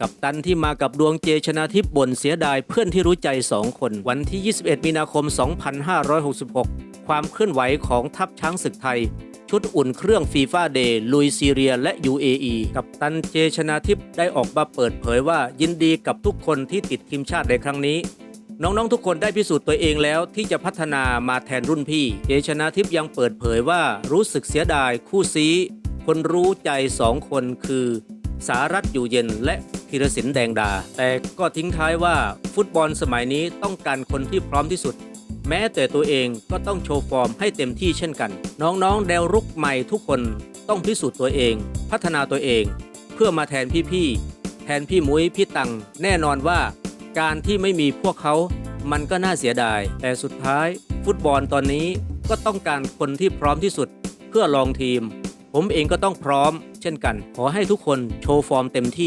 กับตันที่มากับดวงเจชนาทิพย์บ่นเสียดายเพื่อนที่รู้ใจสองคน วันที่ 21 มีนาคม 2566 ความเคลื่อนไหวของทัพช้างศึกไทย ชุดอุ่นเครื่องฟีฟ่าเดย์ลุยซีเรียและ UAE กับตันเจชนาทิพย์ได้ออกมาเปิดเผยว่ายินดีกับทุกคนที่ติดทีมชาติในครั้งนี้น้อง ๆ ทุกคนได้พิสูจน์ตัวเองแล้วที่จะพัฒนามาแทนรุ่นพี่ เจชนาทิพย์ยังเปิดเผยว่ารู้สึกเสียดายคู่ซี คนรู้ใจสองคนคือ สารัตอยู่เย็นและ ธีรศิลป์แดงดา แต่ก็ทิ้งท้ายว่าฟุตบอลสมัยนี้ต้องการคนที่พร้อมที่สุด แม้แต่ตัวเองก็ต้องโชว์ฟอร์มให้เต็มที่เช่นกัน น้องๆแนวรุกใหม่ทุกคนต้องพิสูจน์ตัวเอง พัฒนาตัวเอง เพื่อมาแทนพี่ๆแทนพี่มุ้ยพี่ตัง แน่นอนว่า การที่ไม่มีพวกเขา มันก็น่าเสียดาย แต่สุดท้าย ฟุตบอลตอนนี้ก็ต้องการคนที่พร้อมที่สุด เพื่อลองทีม ผมเองก็ต้องพร้อม เช่นกัน ขอให้ทุกคนโชว์ฟอร์มเต็มที่